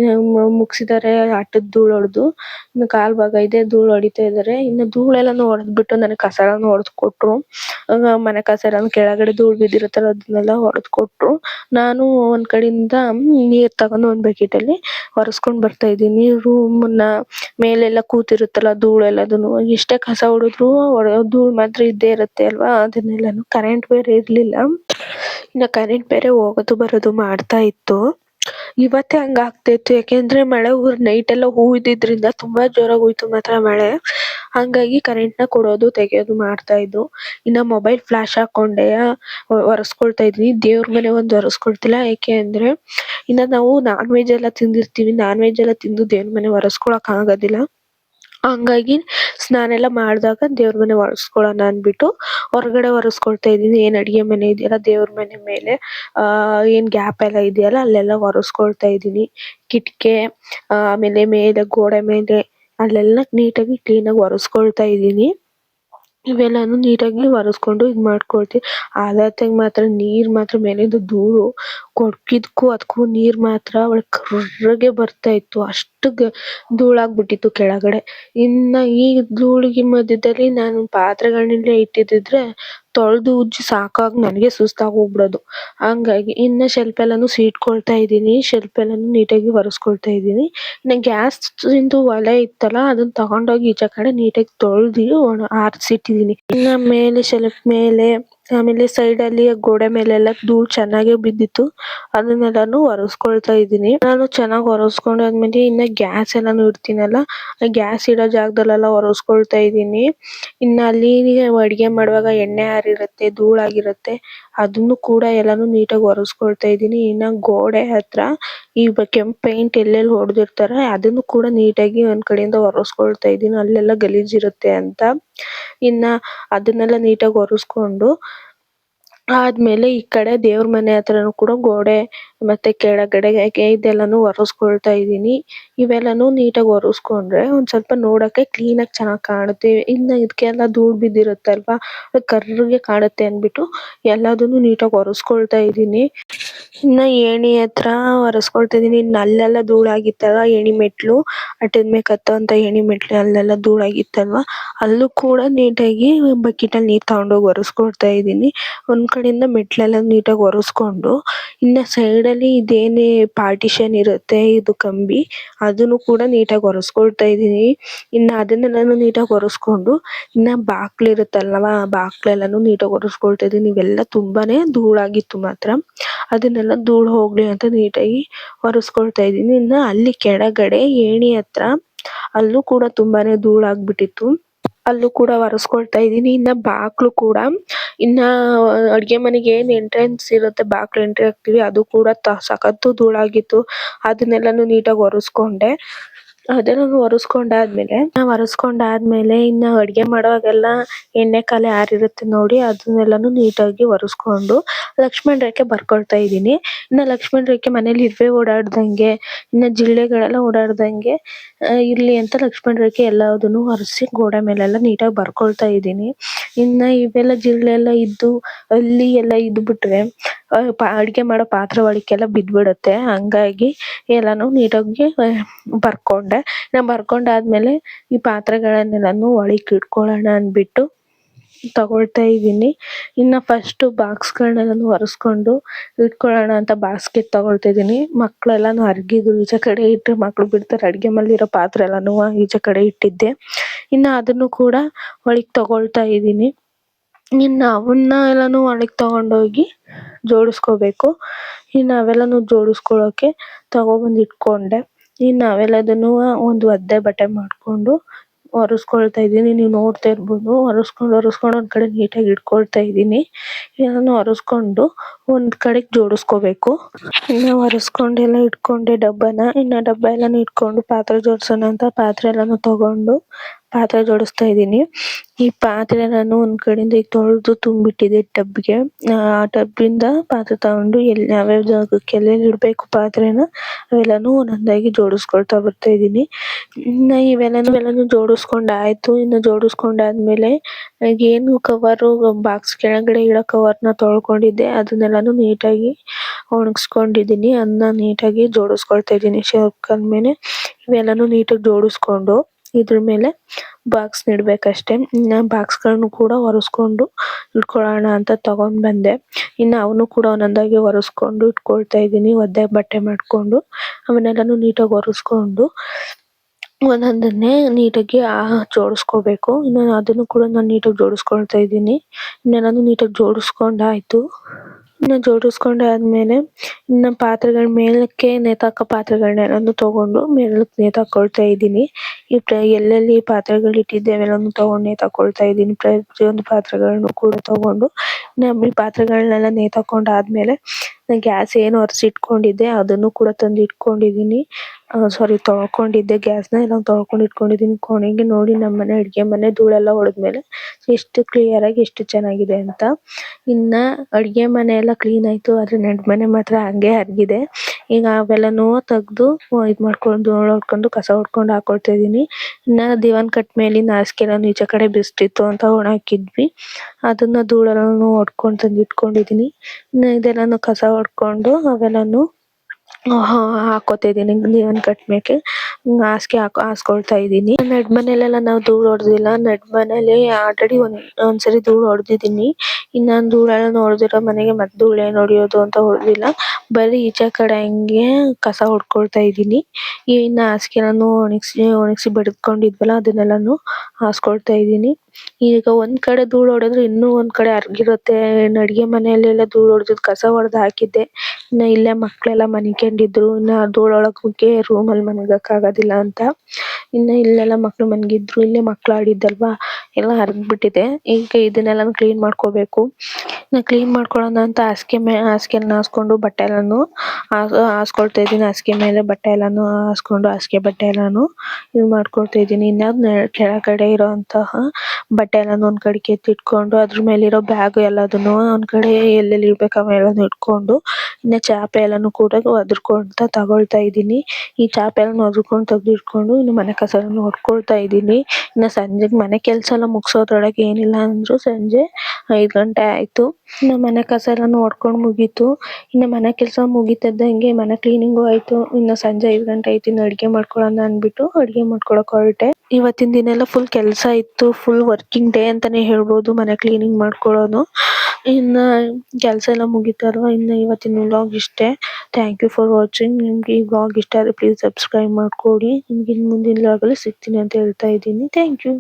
ಮುಗ್ಸಿದ್ದಾರೆ ಆಟದ್ ಧೂಳ್ ಹೊಡೆದು. ಇನ್ನು ಕಾಲ್ ಭಾಗ ಇದೆ, ಧೂಳ್ ಹೊಡಿತಾ ಇದ್ದಾರೆ ಇನ್ನು ಧೂಳ್ ಎಲ್ಲಾನು ಹೊಡ್ದ್ ಬಿಟ್ಟು ನನಗ್ ಕಸ ಎಲ್ಲ ಹೊಡೆದು ಕೊಟ್ರು ಮನೆ ಕಸ ಎಲ್ಲ ಕೆಳಗಡೆ ಧೂಳ್ ಬಿದ್ದಿರುತ್ತಲ್ಲ ಅದನ್ನೆಲ್ಲ ಹೊಡೆದ್ ಕೊಟ್ರು ನಾನು ಒಂದ್ ಕಡೆಯಿಂದ ನೀರ್ ತಗೊಂಡು ಒಂದ್ ಬಕೆಟ್ ಅಲ್ಲಿ ಒರೆಸ್ಕೊಂಡ್ ಬರ್ತಾ ಇದೀನಿ ರೂಮ್ನ ಮೇಲೆಲ್ಲ ಕೂತಿರುತ್ತಲ್ಲ ಧೂಳ್ ಎಲ್ಲದೂನು ಎಷ್ಟೇ ಕಸ ಹೊಡೆದ್ರು ಧೂಳ್ ಮಾತ್ರ ಇದ್ದೇ ಇರುತ್ತೆ ಅಲ್ವಾ? ಅದನ್ನೆಲ್ಲಾನು ಕರೆಂಟ್ ಬೇರೆ ಇರ್ಲಿಲ್ಲ. ಇನ್ನ ಕರೆಂಟ್ ಬೇರೆ ಹೋಗೋದು ಬರೋದು ಮಾಡ್ತಾ ಇತ್ತು. ಇವತ್ತೇ ಹಂಗ್ ಆಗ್ತಿತ್ತು ಯಾಕೆಂದ್ರೆ ಮಳೆ ನೈಟ್ ಎಲ್ಲ ಹುಯ್ದಿದ್ರಿಂದ ತುಂಬಾ ಜೋರಾಗಿ ಹೋಯ್ತು ಮಾತ್ರ ಮಳೆ. ಹಂಗಾಗಿ ಕರೆಂಟ್ನ ಕೊಡೋದು, ತೆಗೆಯೋದು ಮಾಡ್ತಾ ಇದ್ರು ಇನ್ನ ಮೊಬೈಲ್ ಫ್ಲಾಶ್ ಹಾಕೊಂಡೆ ಒರೆಸ್ಕೊಳ್ತಾ ಇದೀನಿ ದೇವ್ರ ಮನೆ ಒಂದ್ ಒರೆಸ್ಕೊಳ್ತಿಲ್ಲ. ಯಾಕೆ ಅಂದ್ರೆ ಇನ್ನ ನಾವು ನಾನ್ ವೆಜ್ ಎಲ್ಲ ತಿಂದಿರ್ತೀವಿ. ನಾನ್ ವೆಜ್ ಎಲ್ಲ ತಿಂದು ದೇವ್ರ ಮನೆ ಒರೆಸ್ಕೊಳಕ್ ಆಗೋದಿಲ್ಲ. ಹಂಗಾಗಿ ಸ್ನಾನ ಎಲ್ಲ ಮಾಡಿದಾಗ ದೇವ್ರ ಮನೆ ಒರೆಸ್ಕೊಳ್ಳೋಣ ಅಂದ್ಬಿಟ್ಟು ಹೊರಗಡೆ ಒರೆಸ್ಕೊಳ್ತಾ ಇದೀನಿ ಏನ್ ಅಡಿಗೆ ಮನೆ ಇದೆಯಲ್ಲ ದೇವ್ರ ಮನೆ ಮೇಲೆ. ಆ, ಏನ್ ಗ್ಯಾಪ್ ಎಲ್ಲ ಇದೆಯಲ್ಲ ಅಲ್ಲೆಲ್ಲ ಒರೆಸ್ಕೊಳ್ತಾ ಇದೀನಿ ಕಿಟಕಿ ಆಮೇಲೆ ಮೇಲೆ ಗೋಡೆ ಮೇಲೆ ಅಲ್ಲೆಲ್ಲ ನೀಟಾಗಿ ಕ್ಲೀನ್ ಆಗಿ ಒರೆಸ್ಕೊಳ್ತಾ ಇದೀನಿ ಇವೆಲ್ಲಾನು ನೀಟಾಗಿ ಒರೆಸ್ಕೊಂಡು ಇದು ಮಾಡ್ಕೊಳ್ತೀನಿ. ಆದತ್ತೆಗ್ ಮಾತ್ರ ನೀರ್ ಮಾತ್ರ ಮೇಲಿಂದ ಧೂಳು ಕೊಡ್ಕಿದ್ಕು ಅದ್ಕು ನೀರ್ ಮಾತ್ರ ಒಳಗ್ ಕರ್ರಗೆ ಬರ್ತಾ ಇತ್ತು. ಅಷ್ಟು ಧೂಳ್ ಆಗ್ಬಿಟ್ಟಿತ್ತು ಕೆಳಗಡೆ. ಇನ್ನ ಈ ಧೂಳಿಗೆ ಮಧ್ಯದಲ್ಲಿ ನಾನು ಪಾತ್ರೆಗಳನ್ನೆಲ್ಲ ಇಟ್ಟಿದ್ದಿದ್ರೆ ತೊಳೆದು ಉಜ್ಜಿ ಸಾಕಾಗಿ ನನಗೆ ಸುಸ್ತಾಗಿ ಹೋಗ್ಬಿಡೋದು ಹಂಗಾಗಿ ಇನ್ನ ಶೆಲ್ಫ್ ಎಲ್ಲಾನು ಸೀಟ್ಕೊಳ್ತಾ ಇದೀನಿ ಶೆಲ್ಫ್ ಎಲ್ಲಾನು ನೀಟಾಗಿ ಒರೆಸ್ಕೊಳ್ತಾ ಇದ್ದೀನಿ. ಇನ್ನ ಗ್ಯಾಸ್ ಇಂದು ಒಲೆ ಇತ್ತಲ್ಲ, ಅದನ್ನ ತಗೊಂಡೋಗಿ ಈಚೆ ಕಡೆ ನೀಟಾಗಿ ತೊಳೆದು ಒಣ ಆರಿಸಿಟ್ಟಿದ್ದೀನಿ. ಇನ್ನ ಮೇಲೆ ಶೆಲ್ಫ್ ಮೇಲೆ ಆಮೇಲೆ ಸೈಡ್ ಅಲ್ಲಿ ಗೋಡೆ ಮೇಲೆಲ್ಲ ಧೂಳ್ ಚೆನ್ನಾಗೆ ಬಿದ್ದಿತ್ತು. ಅದನ್ನೆಲ್ಲಾನು ಒರೆಸ್ಕೊಳ್ತಾ ಇದ್ದೀನಿ. ನಾನು ಚೆನ್ನಾಗಿ ಒರೆಸ್ಕೊಂಡ್ ಆದ್ಮೇಲೆ ಇನ್ನ ಗ್ಯಾಸ್ ಎಲ್ಲಾನು ಇಡ್ತೀನಲ್ಲ ಗ್ಯಾಸ್ ಇಡೋ ಜಾಗದಲ್ಲೆಲ್ಲ ಒರೆಸ್ಕೊಳ್ತಾ ಇದ್ದೀನಿ. ಇನ್ನ ಅಲ್ಲಿ ಅಡಿಗೆ ಮಾಡುವಾಗ ಎಣ್ಣೆ ಹಾರಿರುತ್ತೆ, ಧೂಳ್ ಆಗಿರುತ್ತೆ, ಅದನ್ನು ಕೂಡ ಎಲ್ಲಾನು ನೀಟಾಗಿ ಒರೆಸ್ಕೊಳ್ತಾ ಇದ್ದೀನಿ. ಇನ್ನ ಗೋಡೆ ಹತ್ರ ಈ ಕೆಂಪ್ ಪೈಂಟ್ ಎಲ್ಲೆಲ್ಲಿ ಹೊಡೆದಿರ್ತಾರೆ ಅದನ್ನು ಕೂಡ ನೀಟಾಗಿ ಒಂದ್ ಕಡೆಯಿಂದ ಒರೆಸ್ಕೊಳ್ತಾ ಇದ್ದೀನಿ. ಅಲ್ಲೆಲ್ಲ ಗಲೀಜ್ ಇರುತ್ತೆ ಅಂತ. ಇನ್ನ ಅದನ್ನೆಲ್ಲ ನೀಟಾಗಿ ಒರೆಸ್ಕೊಂಡು ಆದ್ಮೇಲೆ ಈ ಕಡೆ ದೇವ್ರ್ ಮನೆ ಹತ್ರನು ಕೂಡ ಗೋಡೆ ಮತ್ತೆ ಕೆಳಗಡೆ ಇದೆಲ್ಲಾನು ಒರೆಸ್ಕೊಳ್ತಾ ಇದೀನಿ ಇವೆಲ್ಲಾನು ನೀಟಾಗಿ ಒರೆಸ್ಕೊಂಡ್ರೆ ಒಂದ್ ಸ್ವಲ್ಪ ನೋಡಕ್ಕೆ ಕ್ಲೀನ್ ಆಗಿ ಚೆನ್ನಾಗಿ ಕಾಣುತ್ತೆ. ಇನ್ನ ಇದಕ್ಕೆಲ್ಲ ಧೂಳ್ ಬಿದ್ದಿರುತ್ತಲ್ವಾ? ಕರ್ರಗೆ ಕಾಣುತ್ತೆ ಅಂದ್ಬಿಟ್ಟು ಎಲ್ಲದನ್ನು ನೀಟಾಗಿ ಒರೆಸ್ಕೊಳ್ತಾ ಇದೀನಿ ಇನ್ನ ಏಣಿ ಹತ್ರ ಒರೆಸ್ಕೊಳ್ತಾ ಇದೀನಿ ಅಲ್ಲೆಲ್ಲ ಧೂಳ್ ಆಗಿತ್ತಲ್ಲ ಏಣಿ ಮೆಟ್ಲು. ಅಟದ್ ಮೇಲೆ ಹತ್ತುವಂತ ಏಣಿ ಮೆಟ್ಲು ಅಲ್ಲೆಲ್ಲ ಧೂಳ್ ಆಗಿತ್ತಲ್ವಾ ಅಲ್ಲೂ ಕೂಡ ನೀಟಾಗಿ ಬಕೆಟ್ ಅಲ್ಲಿ ನೀರ್ ತಗೊಂಡ್ ಹೋಗಿ ಒರೆಸ್ಕೊಳ್ತಾ ಇದೀನಿ ಒಂದ್ ಕಡೆಯಿಂದ ಮೆಟ್ಲೆಲ್ಲ ನೀಟಾಗಿ ಒರೆಸ್ಕೊಂಡು ಇನ್ನ ಸೈಡ್ ಅಲ್ಲಿ ಇದೇನೇ ಪಾರ್ಟಿಷನ್ ಇರುತ್ತೆ, ಇದು ಕಂಬಿ, ಅದನ್ನು ಕೂಡ ನೀಟಾಗಿ ಒರೆಸ್ಕೊಳ್ತಾ ಇದೀನಿ ಇನ್ನ ಅದನ್ನೆಲ್ಲಾನು ನೀಟಾಗಿ ಒರೆಸ್ಕೊಂಡು, ಇನ್ನ ಬಾಕ್ಲು ಇರುತ್ತಲ್ವಾ ಬಾಕ್ಲೆಲ್ಲಾನು ನೀಟಾಗಿ ಒರೆಸ್ಕೊಳ್ತಾ ಇದೀನಿ ಇವೆಲ್ಲ ತುಂಬಾನೇ ಧೂಳಾಗಿತ್ತು ಮಾತ್ರ. ಅದನ್ನೆಲ್ಲ ಧೂಳ್ ಹೋಗ್ಲಿ ಅಂತ ನೀಟಾಗಿ ಒರೆಸ್ಕೊಳ್ತಾ ಇದೀನಿ ಇನ್ನ ಅಲ್ಲಿ ಕೆಳಗಡೆ ಏಣಿ ಹತ್ರ, ಅಲ್ಲೂ ಕೂಡ ತುಂಬಾನೇ ಧೂಳ್ ಆಗ್ಬಿಟ್ಟಿತ್ತು ಅಲ್ಲೂ ಕೂಡ ಒರೆಸ್ಕೊಳ್ತಾ ಇದೀನಿ ಇನ್ನ ಬಾಕ್ಲು ಕೂಡ. ಇನ್ನ ಅಡಿಗೆ ಮನೆಗೆ ಏನ್ ಎಂಟ್ರೆನ್ಸ್ ಇರುತ್ತೆ, ಬಾಕ್ಲು ಎಂಟ್ರಿ ಆಗ್ತಿವಿ ಅದು ಕೂಡ ಸಖತ್ತು ಧೂಳಾಗಿತ್ತು. ಅದನ್ನೆಲ್ಲಾನು ನೀಟಾಗಿ ಒರೆಸ್ಕೊಂಡೆ. ಅದನ್ನು ಒರೆಸ್ಕೊಂಡಾದ್ಮೇಲೆ ಒರೆಸ್ಕೊಂಡಾದ್ಮೇಲೆ ಇನ್ನ ಅಡಿಗೆ ಮಾಡುವಾಗೆಲ್ಲ ಎಣ್ಣೆ ಖಾಲಿ ಆರಿರುತ್ತೆ ನೋಡಿ, ಅದನ್ನೆಲ್ಲಾನು ನೀಟಾಗಿ ಒರೆಸ್ಕೊಂಡು ಲಕ್ಷ್ಮಣ್ ರೇಖೆ ಬರ್ಕೊಳ್ತಾ ಇದೀನಿ ಇನ್ನ ಲಕ್ಷ್ಮಣ ರೇಖೆ ಮನೇಲಿ ಇರುವೆ ಓಡಾಡ್ದಂಗೆ, ಇನ್ನ ಜಿಳ್ಳೆಗಳೆಲ್ಲ ಓಡಾಡ್ದಂಗೆ ಇರ್ಲಿ ಅಂತ ಲಕ್ಷ್ಮಣ ರೇಖೆ ಎಲ್ಲದನ್ನು ಒರೆಸಿ ಗೋಡೆ ಮೇಲೆಲ್ಲ ನೀಟಾಗಿ ಬರ್ಕೊಳ್ತಾ ಇದೀನಿ ಇನ್ನ ಇವೆಲ್ಲ ಜಿಳ್ಳೆ ಎಲ್ಲ ಇದ್ದು, ಅಲ್ಲಿ ಎಲ್ಲ ಇದ್ದು ಬಿಟ್ರೆ ಅಡಿಗೆ ಮಾಡೋ ಪಾತ್ರೆ ಒಳಕ್ಕೆಲ್ಲ ಬಿದ್ಬಿಡುತ್ತೆ. ಹಂಗಾಗಿ ಎಲ್ಲಾನು ನೀಟಾಗಿ ಬರ್ಕೊಂಡೆ. ನಾ ಬರ್ಕೊಂಡಾದ್ಮೇಲೆ ಈ ಪಾತ್ರೆಗಳನ್ನೆಲ್ಲಾನು ಒಳಕ್ ಇಟ್ಕೊಳ್ಳೋಣ ಅಂದ್ಬಿಟ್ಟು ತಗೊಳ್ತಾ ಇದೀನಿ ಇನ್ನ ಫಸ್ಟ್ ಬಾಕ್ಸ್ ಗಳ್ನೆಲ್ಲಾನು ಒರೆಸ್ಕೊಂಡು ಇಟ್ಕೊಳ್ಳೋಣ ಅಂತ ಬಾಸ್ಕೆಟ್ ತಗೊಳ್ತಾ ಇದೀನಿ ಮಕ್ಕಳೆಲ್ಲಾನು ಅರ್ಗಿದು ಈಚೆ ಕಡೆ ಇಟ್ಟು ಮಕ್ಕಳು ಬಿಡ್ತಾರೆ. ಅಡಿಗೆ ಮಲ್ಲಿರೋ ಪಾತ್ರೆ ಎಲ್ಲಾನು ಈಚೆ ಕಡೆ ಇಟ್ಟಿದ್ದೆ. ಇನ್ನ ಅದನ್ನು ಕೂಡ ಒಳಗ್ ತಗೊಳ್ತಾ ಇದೀನಿ ಇನ್ನ ಅವನ್ನ ಎಲ್ಲಾನು ಒಳಗ್ ತಗೊಂಡೋಗಿ ಜೋಡಿಸ್ಕೋಬೇಕು. ಇನ್ನ ಅವೆಲ್ಲಾನು ಜೋಡಿಸ್ಕೊಳ್ಳೋಕೆ ತಗೊಬಂದ್ ಇಟ್ಕೊಂಡೆ. ಇನ್ನ ಅವೆಲ್ಲದನ್ನು ಒಂದು ಒದ್ದೆ ಬಟ್ಟೆ ಮಾಡ್ಕೊಂಡು ಒರೆಸ್ಕೊಳ್ತಾ ಇದೀನಿ ನೀವ್ ನೋಡ್ತಾ ಇರ್ಬೋದು, ಒರೆಸ್ಕೊಂಡ್ ಒರೆಸ್ಕೊಂಡ್ ಒಂದ್ ಕಡೆ ನೀಟಾಗಿ ಇಟ್ಕೊಳ್ತಾ ಇದೀನಿ ಎಲ್ಲಾನು ಒರೆಸ್ಕೊಂಡು ಒಂದ್ ಕಡೆಗ್ ಜೋಡಿಸ್ಕೋಬೇಕು. ಇನ್ನ ಒರೆಸ್ಕೊಂಡ್ ಎಲ್ಲ ಇಟ್ಕೊಂಡೆ ಡಬ್ಬನ, ಇನ್ನ ಡಬ್ಬ ಎಲ್ಲಾನು ಇಟ್ಕೊಂಡು ಪಾತ್ರೆ ಜೋಡ್ಸೋಣ ಅಂತ ಪಾತ್ರೆ ಎಲ್ಲಾನು ತಗೊಂಡು ಪಾತ್ರೆ ಜೋಡಿಸ್ತಾ ಇದ್ದೀನಿ ಈ ಪಾತ್ರೆ ನಾನು ಒಂದ್ ಕಡೆಯಿಂದ ತೊಳೆದು ತುಂಬಿಟ್ಟಿದ್ದೆ ಟಬ್ಗೆ. ಆ ಟಬ್ ಟಬ್ಬಿಂದ ಪಾತ್ರೆ ತಗೊಂಡು ಎಲ್ ಯಾವ್ಯಾವ ಜಾಗಕ್ಕೆ ಎಲ್ಲೆಲ್ಲಿ ಇಡಬೇಕು ಪಾತ್ರೆನ ಅವೆಲ್ಲಾನು ಒಂದೊಂದಾಗಿ ಜೋಡಿಸ್ಕೊಳ್ತಾ ಬರ್ತಾ ಇದ್ದೀನಿ ಇನ್ನ ಇವೆಲ್ಲಾನು ಜೋಡಿಸ್ಕೊಂಡು ಆಯ್ತು ಇನ್ನು ಜೋಡಿಸ್ಕೊಂಡಾದ್ಮೇಲೆ ಏನು ಕವರ್ ಬಾಕ್ಸ್ ಕೆಳಗಡೆ ಇಡೋ ಕವರ್ನ ತೊಳ್ಕೊಂಡಿದ್ದೆ. ಅದನ್ನೆಲ್ಲಾನು ನೀಟಾಗಿ ಒಣಗಿಸ್ಕೊಂಡಿದ್ದೀನಿ. ಅದನ್ನ ನೀಟಾಗಿ ಜೋಡಿಸ್ಕೊಳ್ತಾ ಇದ್ದೀನಿ ಇವೆಲ್ಲಾನು ನೀಟಾಗಿ ಜೋಡಿಸ್ಕೊಂಡು. ಇದ್ರ ಮೇಲೆ ಬಾಕ್ಸ್ ಇಡ್ಬೇಕಷ್ಟೇ ಇನ್ನ ಬಾಕ್ಸ್ಗಳನ್ನು ಕೂಡ ಒರೆಸ್ಕೊಂಡು ಇಟ್ಕೊಳ್ಳೋಣ ಅಂತ ತಗೊಂಡ್ ಬಂದೆ. ಇನ್ನ ಅವನು ಕೂಡ ಒಂದೊಂದಾಗಿ ಒರೆಸ್ಕೊಂಡು ಇಟ್ಕೊಳ್ತಾ ಇದ್ದೀನಿ. ಒದ್ದೆ ಬಟ್ಟೆ ಮಾಡ್ಕೊಂಡು ಅವನ್ನೆಲ್ಲಾನು ನೀಟಾಗಿ ಒರೆಸ್ಕೊಂಡು ಒಂದೊಂದನ್ನೇ ನೀಟಾಗಿ, ಆ, ಜೋಡಿಸ್ಕೋಬೇಕು. ಇನ್ನು ಅದನ್ನು ಕೂಡ ನಾನು ನೀಟಾಗಿ ಜೋಡಿಸ್ಕೊಳ್ತಾ ಇದ್ದೀನಿ. ಇನ್ನೆಲ್ಲಾನು ನೀಟಾಗಿ ಇನ್ನ ಜೋಡಿಸ್ಕೊಂಡಾದ್ಮೇಲೆ ಇನ್ನ ಪಾತ್ರೆಗಳ ಮೇಲಕ್ಕೆ ನೇತಾಕೋ ಪಾತ್ರೆಗಳನ್ನೆಲ್ಲಾನು ತಗೊಂಡು ಮೇಲಕ್ಕೆ ನೇತಾಕೊಳ್ತಾ ಇದ್ದೀನಿ. ಈ ಎಲ್ಲೆಲ್ಲಿ ಪಾತ್ರೆಗಳು ಇಟ್ಟಿದ್ದೇವೆ ಅವೆಲ್ಲಾನು ತಗೊಂಡು ನೇತಾಕೊಳ್ತಾ ಇದ್ದೀನಿ. ಪ್ರತಿಯೊಂದು ಪಾತ್ರೆಗಳನ್ನು ಕೂಡ ತಗೊಂಡು ಆಮೇಲೆ ಪಾತ್ರೆಗಳನ್ನೆಲ್ಲ ನೇತಾಕೊಂಡ್ ಆದ್ಮೇಲೆ ಗ್ಯಾಸ್ ಏನು ಇಟ್ಕೊಂಡಿದ್ದೆ ಅದನ್ನು ಕೂಡ ತಂದು ಇಟ್ಕೊಂಡಿದ್ದೀನಿ ಸಾರಿ ತೊಳ್ಕೊಂಡಿದ್ದೆ ಗ್ಯಾಸ್ನ ಎಲ್ಲ ತೊಳ್ಕೊಂಡು ಇಟ್ಕೊಂಡಿದ್ದೀನಿ. ಕೊನೆಗೆ ನೋಡಿ ನಮ್ಮನೆ ಅಡಿಗೆ ಮನೆ ಧೂಳೆಲ್ಲ ಹೊಡೆದ್ಮೇಲೆ ಎಷ್ಟು ಕ್ಲಿಯರ್ ಆಗಿ ಎಷ್ಟು ಚೆನ್ನಾಗಿದೆ ಅಂತ. ಇನ್ನ ಅಡುಗೆ ಮನೆ ಎಲ್ಲ ಕ್ಲೀನ್ ಆಯ್ತು, ಆದ್ರೆ ನೆಂಟ್ ಮಾತ್ರ ಹಂಗೆ ಹರಗಿದೆ. ಈಗ ಅವೆಲ್ಲಾನು ತೆಗ್ದು ಇದ್ ಮಾಡ್ಕೊಂಡು ಧೂಳ್ ಹೊಡ್ಕೊಂಡು ಕಸ ಹೊಡ್ಕೊಂಡು ಹಾಕೊಳ್ತಾ ಇದ್ದೀನಿ. ಇನ್ನ ದಿವಾನ್ ಕಟ್ ಮೇಲಿನ ಹಾಸಿಗೆಲ್ಲ ಈಚೆ ಕಡೆ ಬಿಸ್ತಿತ್ತು ಅಂತ ಒಣ ಹಾಕಿದ್ವಿ. ಅದನ್ನ ಧೂಳೆಲ್ಲಾನು ಹೊಡ್ಕೊಂಡು ತಂದು ಇಟ್ಕೊಂಡಿದ್ದೀನಿ ಇನ್ನ ಇದೆಲ್ಲಾನು ಕಸ ಹೊಡ್ಕೊಂಡು ಅವೆಲ್ಲಾನು ಹಾಕೋತಿದೀನಿ ದಿವಾನ್ ಕಟ್ ಮೇಲೆ ಹಾಸಿಗೆ ಹಾಸ್ಕೊಳ್ತಾ ಇದ್ದೀನಿ. ನಡ್ ಮನೇಲೆಲ್ಲ ನಾವು ಧೂಳ್ ಹೊಡೆದಿಲ್ಲ. ನಡ್ ಮನೇಲಿ ಆಲ್ರೆಡಿ ಒಂದ್, ಒಂದ್ಸರಿ ಧೂಳ್ ಹೊಡೆದಿದ್ದೀನಿ. ಇನ್ನ ಧೂಳೆಲ್ಲ ಹೊಡೆದಿರೋ ಮನೆಗೆ ಮತ್ತೆ ಧೂಳ್ ಏನ್ ಹೊಡೆಯೋದು ಅಂತ ಹೊಡೆದಿಲ್ಲ. ಬರೀ ಈಚೆ ಕಡೆ ಹಂಗೆ ಕಸ ಹೊಡ್ಕೊಳ್ತಾ ಇದ್ದೀನಿ. ಇನ್ನ ನಾನು ಒಣಗಿಸಿ ಒಣಗಿಸಿ ಬಡಿದ್ಕೊಂಡಿದ್ವಲ್ಲ ಅದನ್ನೆಲ್ಲಾನು ಹಾಸ್ಕೊಳ್ತಾ ಇದ್ದೀನಿ. ಈಗ ಒಂದ್ ಕಡೆ ಧೂಳ್ ಹೊಡೆದ್ರೆ ಇನ್ನು ಒಂದ್ ಕಡೆ ಹರಗಿರುತ್ತೆ ಇನ್ ಅಡಿಗೆ ಮನೆಯಲ್ಲೆಲ್ಲ ಧೂಳ್ ಹೊಡೆದಿದ್ ಕಸ ಹೊಡೆದು ಹಾಕಿದ್ದೆ. ಇನ್ನ ಇಲ್ಲೇ ಮಕ್ಕಳೆಲ್ಲ ಮನಿಕೊಂಡಿದ್ರು. ಇನ್ನ ಧೂಳ್ ಒಳಗ್ ರೂಮ್ ಅಲ್ಲಿ ಮನ್ಗಕ್ ಆಗೋದಿಲ್ಲ ಅಂತ. ಇನ್ನ ಇಲ್ಲೆಲ್ಲ ಮಕ್ಳು ಮನ್ಗಿದ್ರು. ಇಲ್ಲೇ ಮಕ್ಳು ಆಡಿದ್ದಲ್ವಾ? ಎಲ್ಲ ಹರಗ್ಬಿಟ್ಟಿದೆ ಈಗ ಇದನ್ನೆಲ್ಲಾನು ಕ್ಲೀನ್ ಮಾಡ್ಕೋಬೇಕು. ಇನ್ನ ಕ್ಲೀನ್ ಮಾಡ್ಕೊಳ್ಳೋಣ ಅಂತ ಹಾಸಿಗೆ ಮೇಲೆ ಹಾಸಿಗೆನ ಹಾಸ್ಕೊಂಡು ಬಟ್ಟೆ ಎಲ್ಲಾನು ಹಾಸ್ಕೊಳ್ತಾ ಇದ್ದೀನಿ. ಹಾಸಿಗೆ ಮೇಲೆ ಬಟ್ಟೆ ಎಲ್ಲಾನು ಹಾಸ್ಕೊಂಡು ಹಾಸಿಗೆ ಬಟ್ಟೆ ಎಲ್ಲಾನು ಇದು ಮಾಡ್ಕೊಳ್ತಾ ಇದ್ದೀನಿ. ಇನ್ನ ಕೆಳಗಡೆ ಇರುವಂತಹ ಬಟ್ಟೆ ಎಲ್ಲಾನು ಒಂದ್ ಕಡೆಗೆ ಎತ್ತಿಟ್ಕೊಂಡು ಅದ್ರ ಮೇಲಿರೋ ಬ್ಯಾಗ್ ಎಲ್ಲದನ್ನು ಒಂದ್ ಕಡೆ ಎಲ್ಲೆಲ್ಲಿ ಇಡ್ಬೇಕು ಅವೆಲ್ಲಾನು ಇಟ್ಕೊಂಡು, ಇನ್ನ ಚಾಪೆ ಎಲ್ಲಾನು ಕೂಡ ಒದರ್ಕೊಂತ ತಗೊಳ್ತಾ ಇದೀನಿ. ಈ ಚಾಪೆ ಎಲ್ಲ ಒದ್ರುಕೊಂಡ್ ತೆಗ್ದು ಇಟ್ಕೊಂಡು ಇನ್ನು ಮನೆ ಕಸವನ್ನು ಹೊಡ್ಕೊಳ್ತಾ ಇದೀನಿ. ಇನ್ನ ಸಂಜೆ ಮನೆ ಕೆಲ್ಸ ಎಲ್ಲ ಮುಗ್ಸೋದ್ರೊಳಗೆ ಏನಿಲ್ಲ ಅಂದ್ರು ಸಂಜೆ ಐದ್ ಗಂಟೆ ಆಯ್ತು ಇನ್ನ ಮನೆ ಕಸ ಎಲ್ಲಾನು ಹೊಡ್ಕೊಂಡ್ ಮುಗೀತು ಇನ್ನ ಮನೆ ಕೆಲ್ಸ ಮುಗಿತಿದ್ದಂಗೆ ಮನೆ ಕ್ಲೀನಿಂಗು ಆಯ್ತು ಇನ್ನ ಸಂಜೆ ಐದ್ ಗಂಟೆ ಆಯ್ತು, ಇನ್ನು ಅಡ್ಗೆ ಮಾಡ್ಕೊಳ್ಳೋಣ ಅಂದ್ಬಿಟ್ಟು ಅಡ್ಗೆ ಮಾಡ್ಕೊಳಕ್ ಹೊರಟೆ ಇವತ್ತಿನ ದಿನ ಎಲ್ಲ ಫುಲ್ ಕೆಲ್ಸ ಇತ್ತು ಫುಲ್ ವರ್ಕಿಂಗ್ ಡೇ ಅಂತಾನೆ ಹೇಳ್ಬಹುದು ಮನೆ ಕ್ಲೀನಿಂಗ್ ಮಾಡ್ಕೊಳ್ಳೋದು. ಇನ್ನ ಕೆಲಸ ಎಲ್ಲ ಮುಗೀತಲ್ವಾ? ಇನ್ನ ಇವತ್ತಿನ ವ್ಲಾಗ್ ಇಷ್ಟೇ. ಥ್ಯಾಂಕ್ ಯು ಫಾರ್ ವಾಚಿಂಗ್ ನಿಮ್ಗೆ ಈ ವ್ಲಾಗ್ ಇಷ್ಟ ಆದ್ರೆ ಪ್ಲೀಸ್ ಸಬ್ಸ್ಕ್ರೈಬ್ ಮಾಡ್ಕೊಡಿ. ನಿಮ್ಗೆ ಇನ್ ಮುಂದಿನ ವ್ಲಾಗ್ ಅಲ್ಲಿ ಸಿಗ್ತೀನಿ ಅಂತ ಹೇಳ್ತಾ ಇದ್ದೀನಿ. Thank you